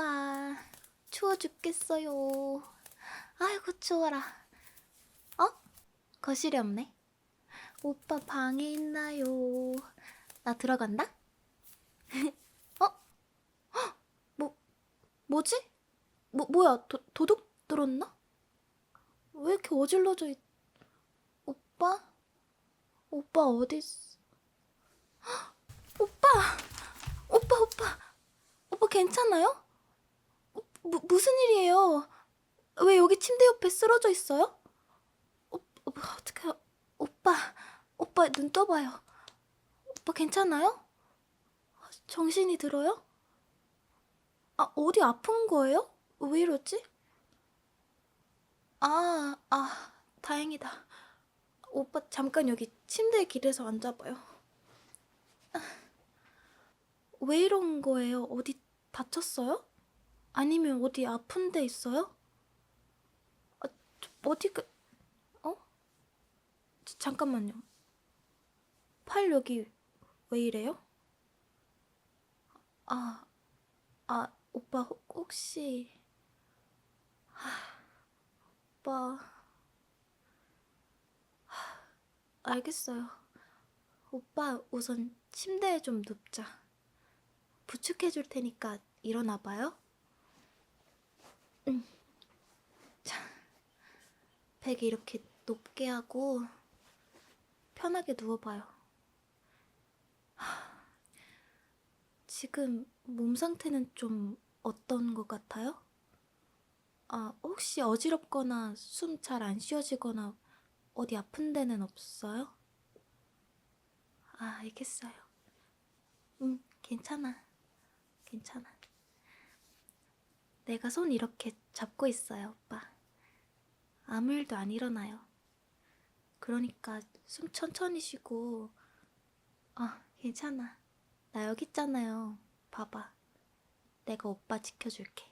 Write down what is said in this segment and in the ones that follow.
오빠, 추워 죽겠어요. 아이고, 추워라. 어? 거실에 없네. 오빠 방에 있나요? 나 들어간다? 어? 헉! 뭐, 뭐지? 뭐, 뭐야, 도, 도둑 들었나? 왜 이렇게 어질러져 있... 오빠? 오빠 어디! 오빠! 오빠, 오빠! 오빠 괜찮아요? 어, 무, 무슨 일이에요? 왜 여기 침대 옆에 쓰러져 있어요? 어, 어, 어떡해, 오빠, 오빠 눈 떠봐요. 오빠 괜찮아요? 정신이 들어요? 아, 어디 아픈 거예요? 왜 이러지? 아, 아, 다행이다. 오빠 잠깐 여기 침대 길에서 앉아봐요. 아, 왜 이런 거예요? 어디 다쳤어요? 아니면 어디 아픈 데 있어요? 아, 저, 어디 그, 어? 자, 잠깐만요. 팔 여기 왜 이래요? 아, 아, 오빠 혹- 혹시 하, 오빠 하, 알겠어요. 오빠 우선 침대에 좀 눕자. 부축해 줄 테니까 일어나 봐요. 응. 자, 베개 이렇게 높게 하고 편하게 누워봐요. 하, 지금 몸 상태는 좀 어떤 것 같아요? 아, 혹시 어지럽거나 숨 잘 안 쉬어지거나 어디 아픈 데는 없어요? 아, 알겠어요. 응, 괜찮아. 괜찮아. 내가 손 이렇게 잡고 있어요, 오빠. 아무 일도 안 일어나요. 그러니까 숨 천천히 쉬고, 아, 괜찮아. 나 여기 있잖아요. 봐봐. 내가 오빠 지켜줄게.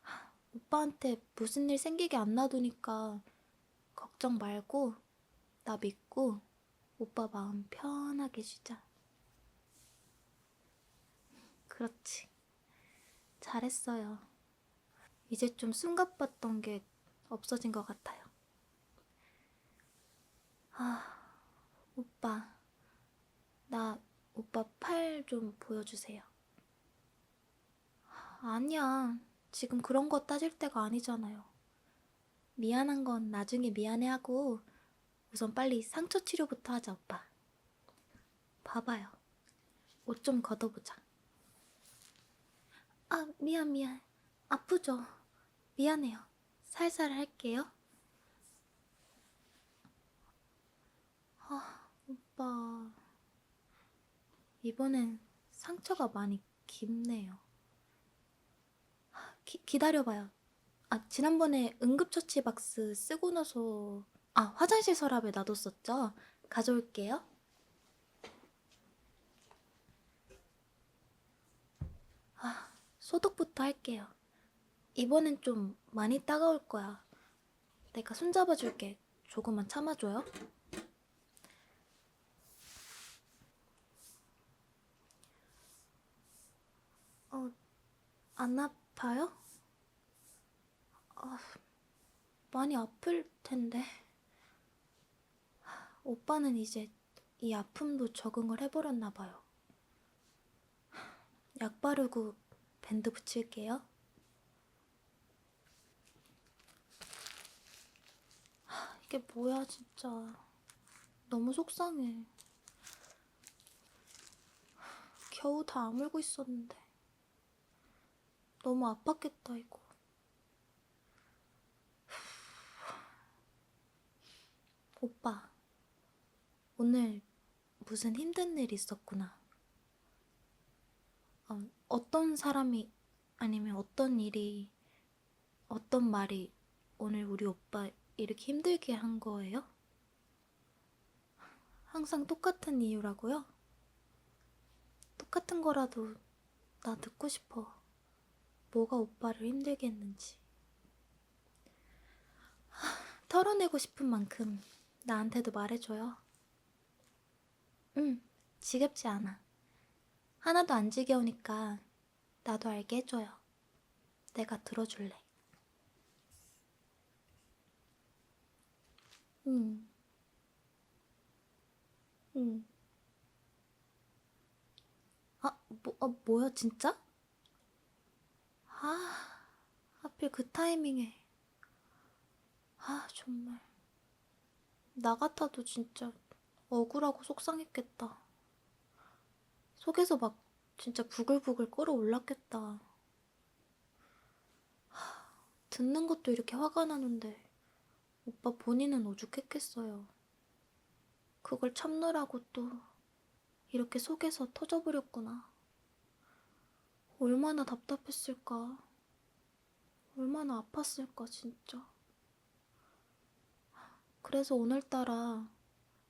하, 오빠한테 무슨 일 생기게 안 놔두니까 걱정 말고 나 믿고 오빠 마음 편하게 쉬자. 그렇지. 잘했어요. 이제 좀 숨가빴던 게 없어진 것 같아요. 아, 오빠. 나 오빠 팔 좀 보여주세요. 아니야. 지금 그런 거 따질 때가 아니잖아요. 미안한 건 나중에 미안해하고 우선 빨리 상처 치료부터 하자, 오빠. 봐봐요. 옷 좀 걷어보자. 아, 미안, 미안. 아프죠? 미안해요. 살살 할게요. 아, 오빠. 이번엔 상처가 많이 깊네요. 기, 기다려봐요. 아, 지난번에 응급처치 박스 쓰고 나서, 아, 화장실 서랍에 놔뒀었죠? 가져올게요. 아, 소독부터 할게요. 이번엔 좀 많이 따가울 거야. 내가 손잡아 줄게. 조금만 참아줘요. 어, 안 아파요? 아, 많이 아플 텐데. 오빠는 이제 이 아픔도 적응을 해버렸나 봐요. 약 바르고 밴드 붙일게요. 하, 이게 뭐야, 진짜. 너무 속상해. 겨우 다 아물고 있었는데. 너무 아팠겠다, 이거. 오빠, 오늘 무슨 힘든 일 있었구나. 어, 어떤 사람이 아니면 어떤 일이 어떤 말이 오늘 우리 오빠 이렇게 힘들게 한 거예요? 항상 똑같은 이유라고요? 똑같은 거라도 나 듣고 싶어. 뭐가 오빠를 힘들게 했는지. 하, 털어내고 싶은 만큼 나한테도 말해줘요. 응, 지겹지 않아. 하나도 안 지겨우니까 나도 알게 해줘요. 내가 들어줄래. 응. 응. 아, 뭐, 어, 뭐야, 진짜? 아, 하필 그 타이밍에. 아, 정말. 나 같아도 진짜 억울하고 속상했겠다. 속에서 막 진짜 부글부글 끓어올랐겠다. 하, 듣는 것도 이렇게 화가 나는데 오빠 본인은 오죽했겠어요. 그걸 참느라고 또 이렇게 속에서 터져버렸구나. 얼마나 답답했을까. 얼마나 아팠을까, 진짜. 그래서 오늘따라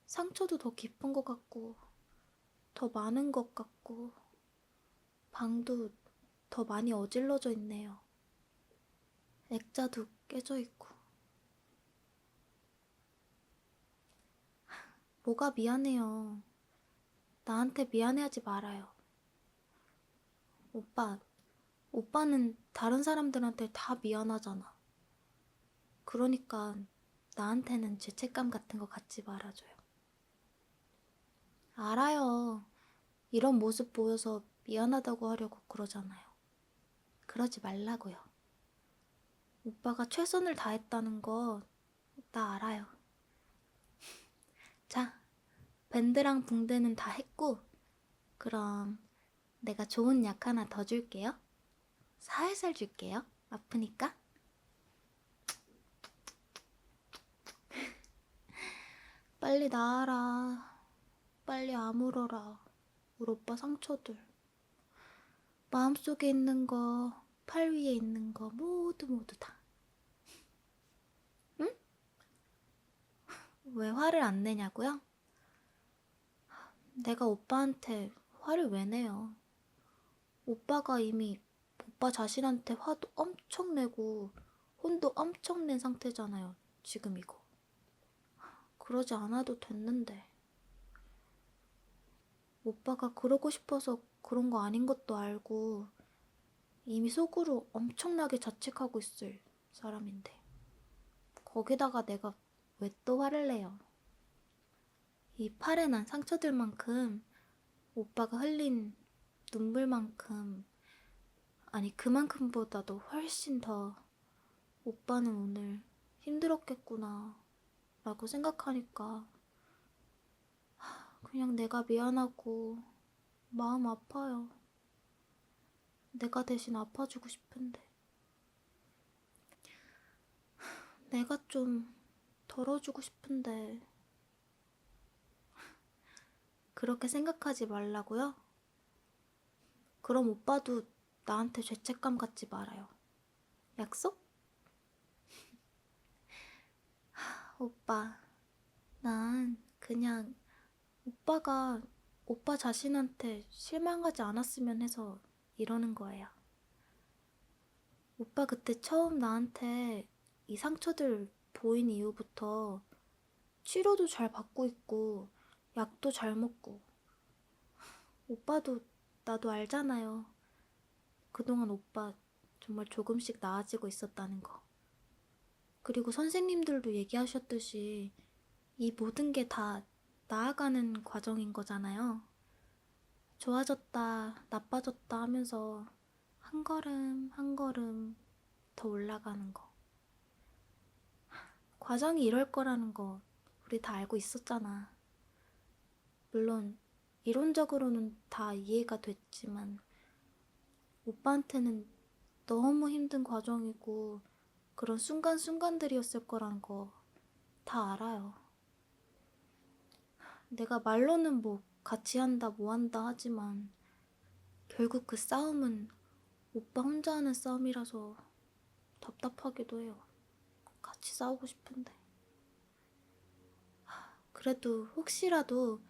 상처도 더 깊은 것 같고, 더 많은 것 같고, 방도 더 많이 어질러져 있네요. 액자도 깨져 있고. 뭐가 미안해요. 나한테 미안해하지 말아요. 오빠, 오빠는 다른 사람들한테 다 미안하잖아. 그러니까 나한테는 죄책감 같은 거 갖지 말아줘요. 알아요. 이런 모습 보여서 미안하다고 하려고 그러잖아요. 그러지 말라고요. 오빠가 최선을 다했다는 거 나 알아요. 자, 밴드랑 붕대는 다 했고, 그럼 내가 좋은 약 하나 더 줄게요. 살살 줄게요. 아프니까. 빨리 나아라. 빨리 아물어라. 우리 오빠 상처들. 마음속에 있는 거, 팔 위에 있는 거 모두 모두 다. 응? 왜 화를 안 내냐고요? 내가 오빠한테 화를 왜 내요? 오빠가 이미 오빠 자신한테 화도 엄청 내고 혼도 엄청 낸 상태잖아요. 지금 이거. 그러지 않아도 됐는데. 오빠가 그러고 싶어서 그런 거 아닌 것도 알고 이미 속으로 엄청나게 자책하고 있을 사람인데. 거기다가 내가 왜 또 화를 내요? 이 팔에 난 상처들만큼 오빠가 흘린 눈물만큼 아니 그만큼보다도 훨씬 더 오빠는 오늘 힘들었겠구나 라고 생각하니까 하, 그냥 내가 미안하고 마음 아파요. 내가 대신 아파주고 싶은데 내가 좀 덜어주고 싶은데 그렇게 생각하지 말라고요? 그럼 오빠도 나한테 죄책감 갖지 말아요. 약속? 하, 오빠, 난 그냥 오빠가 오빠 자신한테 실망하지 않았으면 해서 이러는 거예요. 오빠 그때 처음 나한테 이 상처들 보인 이후부터 치료도 잘 받고 있고 약도 잘 먹고 오빠도 나도 알잖아요. 그동안 오빠 정말 조금씩 나아지고 있었다는 거. 그리고 선생님들도 얘기하셨듯이 이 모든 게 다 나아가는 과정인 거잖아요. 좋아졌다, 나빠졌다 하면서 한 걸음 한 걸음 더 올라가는 거. 과정이 이럴 거라는 거 우리 다 알고 있었잖아. 물론 이론적으로는 다 이해가 됐지만 오빠한테는 너무 힘든 과정이고 그런 순간순간들이었을 거란 거 다 알아요. 내가 말로는 뭐 같이 한다 뭐 한다 하지만 결국 그 싸움은 오빠 혼자 하는 싸움이라서 답답하기도 해요. 같이 싸우고 싶은데. 하, 그래도 혹시라도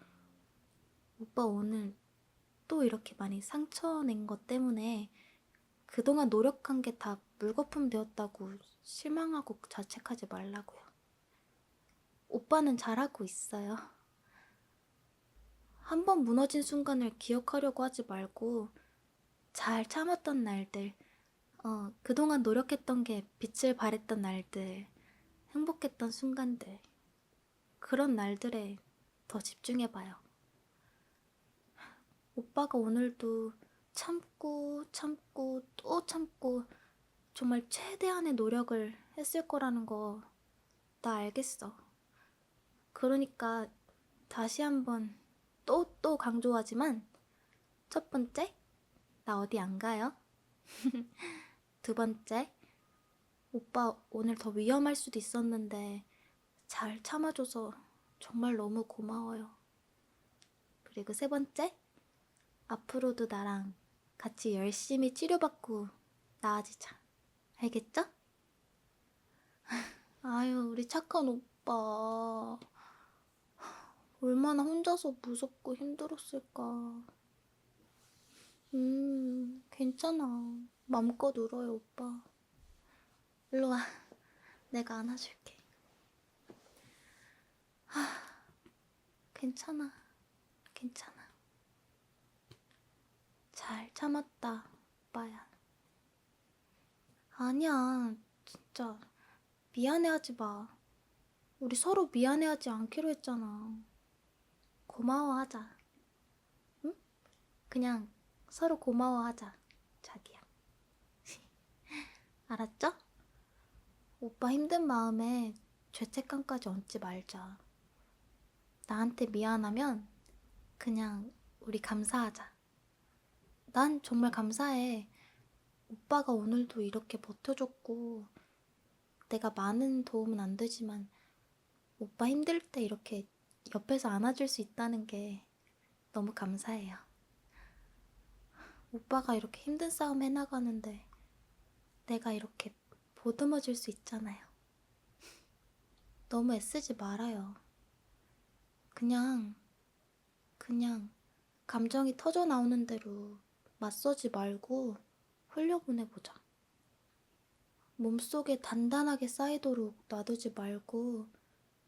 오빠 오늘 또 이렇게 많이 상처 낸 것 때문에 그동안 노력한 게 다 물거품 되었다고 실망하고 자책하지 말라고요. 오빠는 잘하고 있어요. 한 번 무너진 순간을 기억하려고 하지 말고 잘 참았던 날들, 어, 그동안 노력했던 게 빛을 발했던 날들, 행복했던 순간들, 그런 날들에 더 집중해봐요. 오빠가 오늘도 참고 참고 또 참고 정말 최대한의 노력을 했을 거라는 거 나 알겠어. 그러니까 다시 한번 또 또 강조하지만 첫 번째, 나 어디 안 가요? 두 번째, 오빠 오늘 더 위험할 수도 있었는데 잘 참아줘서 정말 너무 고마워요. 그리고 세 번째, 앞으로도 나랑 같이 열심히 치료받고 나아지자. 알겠죠? 아유, 우리 착한 오빠. 얼마나 혼자서 무섭고 힘들었을까. 음, 괜찮아. 마음껏 울어요, 오빠. 일로 와. 내가 안아줄게. 하, 괜찮아. 괜찮아. 잘 참았다, 오빠야. 아니야, 진짜. 미안해하지 마. 우리 서로 미안해하지 않기로 했잖아. 고마워하자. 응? 그냥 서로 고마워하자, 자기야. 알았죠? 오빠 힘든 마음에 죄책감까지 얹지 말자. 나한테 미안하면 그냥 우리 감사하자. 난 정말 감사해. 오빠가 오늘도 이렇게 버텨줬고, 내가 많은 도움은 안 되지만, 오빠 힘들 때 이렇게 옆에서 안아줄 수 있다는 게 너무 감사해요. 오빠가 이렇게 힘든 싸움 해나가는데, 내가 이렇게 보듬어 줄 수 있잖아요. 너무 애쓰지 말아요. 그냥, 그냥, 감정이 터져 나오는 대로 맞서지 말고 흘려보내보자. 몸속에 단단하게 쌓이도록 놔두지 말고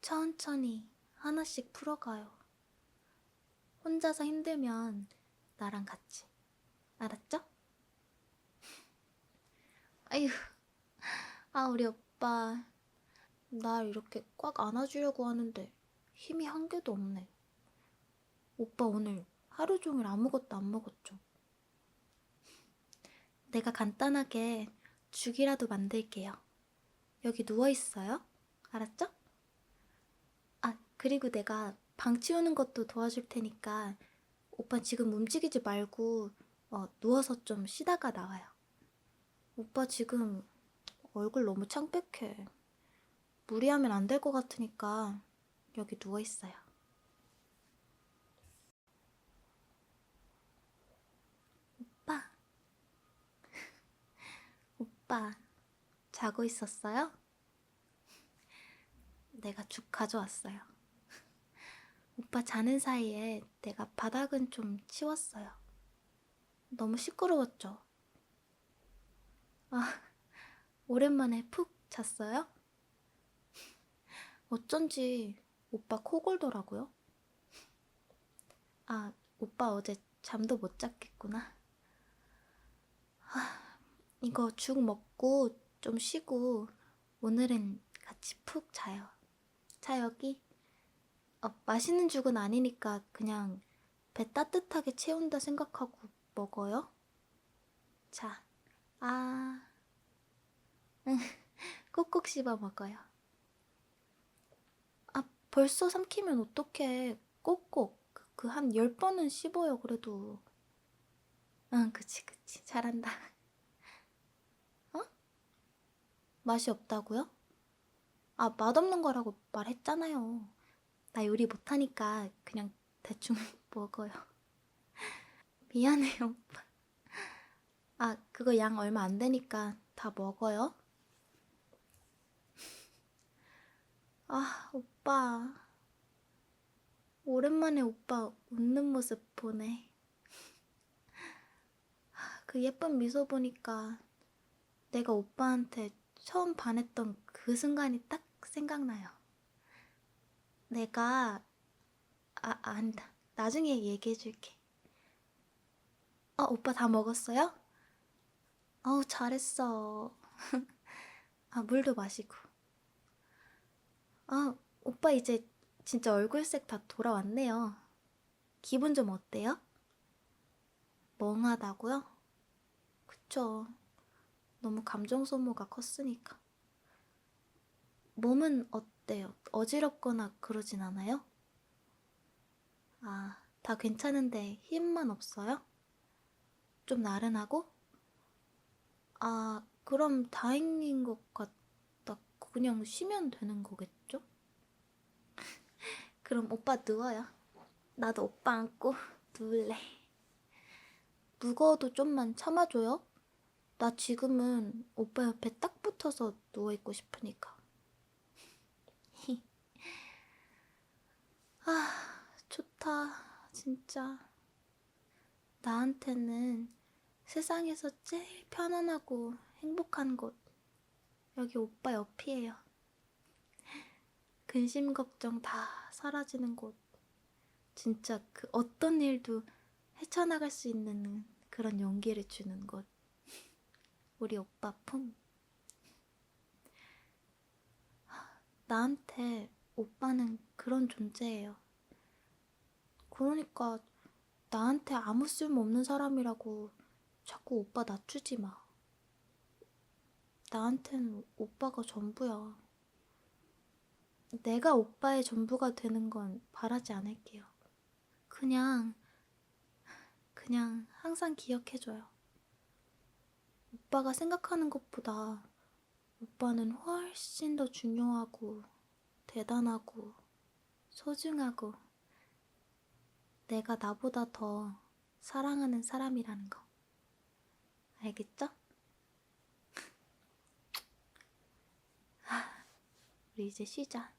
천천히 하나씩 풀어가요. 혼자서 힘들면 나랑 같이. 알았죠? 아휴, 아, 우리 오빠. 날 이렇게 꽉 안아주려고 하는데 힘이 한 개도 없네. 오빠 오늘 하루 종일 아무것도 안 먹었죠? 내가 간단하게 죽이라도 만들게요. 여기 누워있어요. 알았죠? 아, 그리고 내가 방 치우는 것도 도와줄 테니까 오빠 지금 움직이지 말고 어, 누워서 좀 쉬다가 나와요. 오빠 지금 얼굴 너무 창백해. 무리하면 안 될 것 같으니까 여기 누워 있어요. 오빠. 오빠, 자고 있었어요? 내가 죽 가져왔어요. 오빠 자는 사이에 내가 바닥은 좀 치웠어요. 너무 시끄러웠죠? 아, 오랜만에 푹 잤어요? 어쩐지 오빠 코 골더라고요. 아, 오빠 어제 잠도 못 잤겠구나. 하, 이거 죽 먹고 좀 쉬고 오늘은 같이 푹 자요. 자, 여기. 어, 맛있는 죽은 아니니까 그냥 배 따뜻하게 채운다 생각하고 먹어요. 자, 아. 응, 꼭꼭 씹어 먹어요. 아, 벌써 삼키면 어떡해. 꼭꼭. 그 한 열 번은 씹어요, 그래도. 응, 그치, 그치. 잘한다. 어? 맛이 없다고요? 아, 맛없는 거라고 말했잖아요. 나 요리 못하니까 그냥 대충 먹어요. 미안해요, 오빠. 아, 그거 양 얼마 안 되니까 다 먹어요. 아, 오빠. 오랜만에 오빠 웃는 모습 보네. 그 예쁜 미소 보니까 내가 오빠한테 처음 반했던 그 순간이 딱 생각나요. 내가, 아, 아니다. 나중에 얘기해줄게. 아, 오빠 다 먹었어요? 어우, 잘했어. 아, 물도 마시고. 아, 오빠 이제 진짜 얼굴색 다 돌아왔네요. 기분 좀 어때요? 멍하다고요? 그쵸. 너무 감정 소모가 컸으니까. 몸은 어때 요? 어지럽거나 그러진 않아요? 아, 다 괜찮은데 힘만 없어요? 좀 나른하고? 아, 그럼 다행인 것 같다. 그냥 쉬면 되는 거겠죠? 그럼 오빠 누워요. 나도 오빠 안고 누울래. 무거워도 좀만 참아줘요. 나 지금은 오빠 옆에 딱 붙어서 누워있고 싶으니까. 아, 좋다. 진짜. 나한테는 세상에서 제일 편안하고 행복한 곳. 여기 오빠 옆이에요. 근심 걱정 다 사라지는 곳. 진짜 그 어떤 일도 헤쳐나갈 수 있는 그런 용기를 주는 곳. 우리 오빠 품. 나한테 오빠는 그런 존재예요. 그러니까 나한테 아무 쓸모 없는 사람이라고 자꾸 오빠 낮추지 마. 나한텐 오빠가 전부야. 내가 오빠의 전부가 되는 건 바라지 않을게요. 그냥, 그냥 항상 기억해줘요. 오빠가 생각하는 것보다 오빠는 훨씬 더 중요하고, 대단하고, 소중하고, 내가 나보다 더 사랑하는 사람이라는 거. 알겠죠? 하, 우리 이제 쉬자.